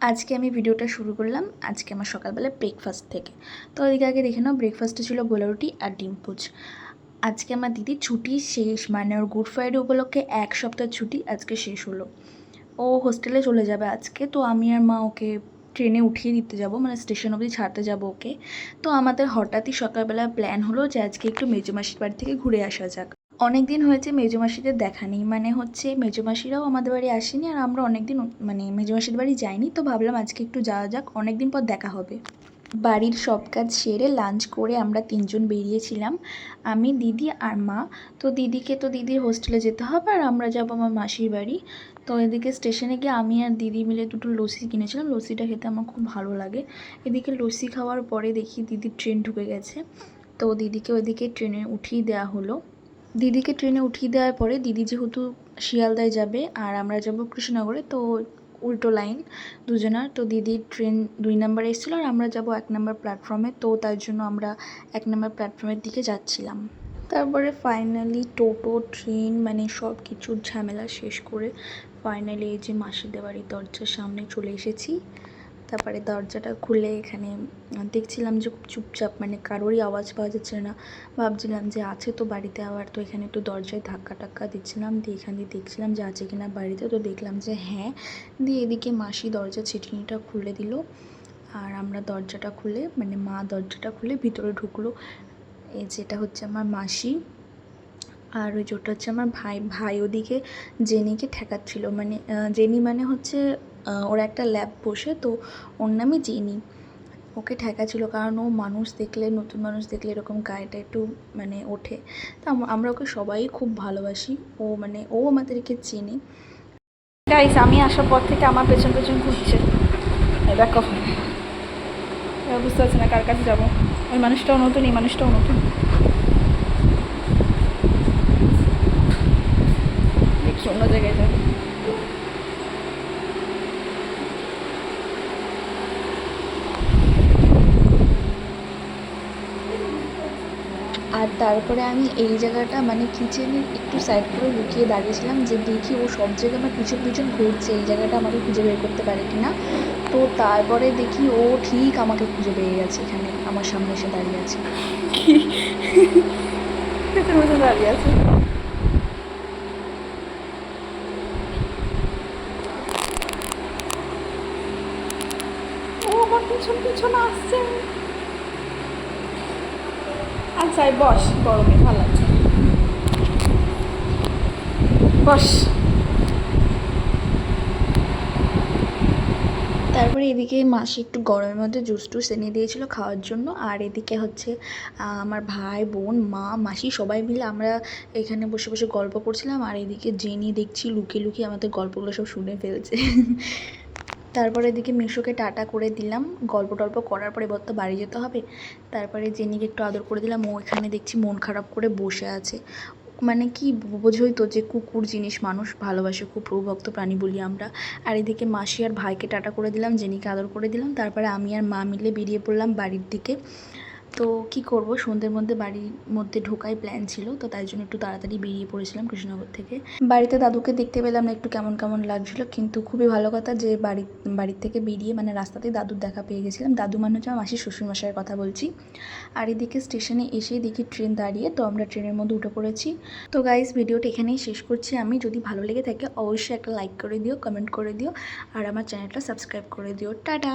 আজকে আমি ভিডিওটা শুরু করলাম, আজকে আমার সকালবেলা ব্রেকফাস্ট থেকে। তো ওইদিকে আগে দেখে নাও ব্রেকফাস্টে ছিল গোলা রুটি আর ডিম আজকে আমার দিদির ছুটি শেষ মানে ওর গুড ফ্রাইডে উপলক্ষে এক সপ্তাহ ছুটি আজকে শেষ হলো। ও হোস্টেলে চলে যাবে আজকে, তো আমি আর মা ওকে ট্রেনে উঠিয়ে দিতে যাব মানে স্টেশন অবধি ছাড়তে যাব ওকে। তো আমাদের হঠাৎই সকালবেলা প্ল্যান হলো যে আজকে একটু মেজমাসির বাড়ি থেকে ঘুরে আসা যাক। অনেক দিন হয়েছে মেজমাসিদের দেখা নেই। মানে হচ্ছে মেজমাসিরাও আমাদের বাড়ি আসেনি আর আমরা অনেক দিন মানে মেজমাসির বাড়ি যাইনি। তো ভাবলাম আজকে একটু যাওয়া যাক অনেক দিন পর দেখা হবে। বাড়ির সব কাজ সেরে লাঞ্চ করে আমরা তিনজন বেরিয়েছিলাম, আমি, দিদি আর মা। তো দিদিকে তো দিদির হোস্টেলে যেতে হবে আর আমরা যাব আমার মাসির বাড়ি। তো এদিকে স্টেশনে গিয়ে আমি আর দিদি মিলে দুটো লস্যি কিনেছিলাম। লস্যিটা খেতে আমার খুব ভালো লাগে। এদিকে লস্যি খাওয়ার পরে দেখি দিদির ট্রেন ঢুকে গেছে। তো দিদিকে ওইদিকে ট্রেনে উঠিয়ে দেওয়া হলো। দিদিকে ট্রেনে উঠিয়ে দেওয়ার পরে দিদি যেহেতু শিয়ালদায় যাবে আর আমরা যাব কৃষ্ণনগরে, তো উল্টো লাইন দুজনার। তো দিদির ট্রেন দুই নাম্বারে এসেছিল আর আমরা যাব এক নাম্বার প্ল্যাটফর্মে তো তার জন্য আমরা এক নাম্বার প্ল্যাটফর্মের দিকে যাচ্ছিলাম। তারপরে ফাইনালি টোটো, ট্রেন মানে সব কিছুর ঝামেলা শেষ করে ফাইনালি এই যে মাসিদের বাড়ির দরজার সামনে চলে এসেছি। তারপরে দরজাটা খুলে এখানে দেখছিলাম যে খুব চুপচাপ মানে কারোরই আওয়াজ পাওয়া যাচ্ছে না। ভাবছিলাম যে আছে তো বাড়িতে, আবার তো এখানে একটু দরজায় ধাক্কা টাক্কা দিচ্ছিলাম, দিয়ে এখান দিয়ে দেখছিলাম যে আছে কিনা বাড়িতে। তো দেখলাম যে হ্যাঁ দিয়ে এদিকে মাসি দরজা ছিটকিনিটা খুলে দিল, আর আমরা দরজাটা খুলে মানে মা দরজাটা খুলে ভিতরে ঢুকলো। এই যেটা হচ্ছে আমার মাসি, আর ওই যেটা হচ্ছে আমার ভাই ভাই ওদিকে জেনিকে ঠেকাচ্ছিল। মানে জেনি মানে হচ্ছে ওর একটা ল্যাব বসে, তো ওর নামই জেনি। ওকে ঠেকাচ্ছিল, কারণ ও মানুষ দেখলে, নতুন মানুষ দেখলে এরকম গায়েটা একটু মানে ওঠে। তো আমরা ওকে সবাই খুব ভালোবাসি। ও মানে ও আমাদেরকে চেনে। গাইস আমি আসার পর থেকে আমার পেছন পেছন ঘুরছে। দেখো। বুঝতে পারছি না কার কাছে যাব। ওই মানুষটাও নতুন, এই মানুষটাও নতুন দেখি অন্য জায়গায় যাব আর তারপরে আমি এই জায়গাটা মানে কিচেনের একটু সাইড করে লুকিয়ে দাঁড়িয়েছিলাম যে দেখি ও সব জায়গায় আমার পিছন পিছন ঘুরছে, এই জায়গাটা আমাকে খুঁজে বের করতে পারে কি না তো তারপরে দেখি ও ঠিক আমাকে খুঁজে পেয়ে গেছে এখানে, আমার সামনে এসে দাঁড়িয়ে আছে। দাঁড়িয়ে আছে। ও আমার পিছন পিছন আসছে। আচ্ছা বস, গরমে ভালো লাগছে বস। তারপরে এদিকে মাসি একটু গরমের মধ্যে জুস টুস এনে দিয়েছিল খাওয়ার জন্য। আর এদিকে হচ্ছে আমার ভাই, বোন, মা, মাসি সবাই মিলে আমরা এখানে বসে বসে গল্প করছিলাম। আর এদিকে জেনি দেখছি লুকিয়ে লুকিয়ে আমাদের গল্পগুলো সব শুনে ফেলছে। তারপরে এদিকে মিশোকে টাটা করে দিলাম। গল্প টল্প করার পরে এবার তো বাড়ি যেতে হবে। তারপরে জেনিকে একটু আদর করে দিলাম। ও এখানে দেখছি মন খারাপ করে বসে আছে। মানে কি বোঝোই তো যে কুকুর জিনিস মানুষ ভালোবাসে, খুব প্রভক্ত প্রাণী বলি আমরা। আর এদিকে মাসি আর ভাইকে টাটা করে দিলাম, জেনিকে আদর করে দিলাম। তারপরে আমি আর মা মিলে বেরিয়ে পড়লাম বাড়ির দিকে। তো কি করব? সন্ধ্যের মধ্যে বাড়ির মধ্যে ঢোকাই প্ল্যান ছিল, তো তাই জন্য একটু তাড়াতাড়ি বেরিয়ে পড়েছিলাম কৃষ্ণনগর থেকে। বাড়িতে দাদুকে দেখতে পেলাম না, একটু কেমন কেমন লাগছিল, কিন্তু খুবই ভালো কথা যে বাড়ি, বাড়ির থেকে বেরিয়ে মানে রাস্তাতেই দাদুর দেখা পেয়ে গেছিলাম। দাদু মানে হচ্ছে আমার মাসির শ্বশুরমশাইয়ের কথা বলছি। আর এদিকে স্টেশনে এসে দেখি ট্রেন দাঁড়িয়ে, তো আমরা ট্রেনের মধ্যে উঠে পড়েছি। তো গাইস ভিডিওটা এখানেই শেষ করছি আমি। যদি ভালো লেগে থাকে অবশ্যই একটা লাইক করে দিও কমেন্ট করে দিও, আর আমার চ্যানেলটা সাবস্ক্রাইব করে দিও। টাটা!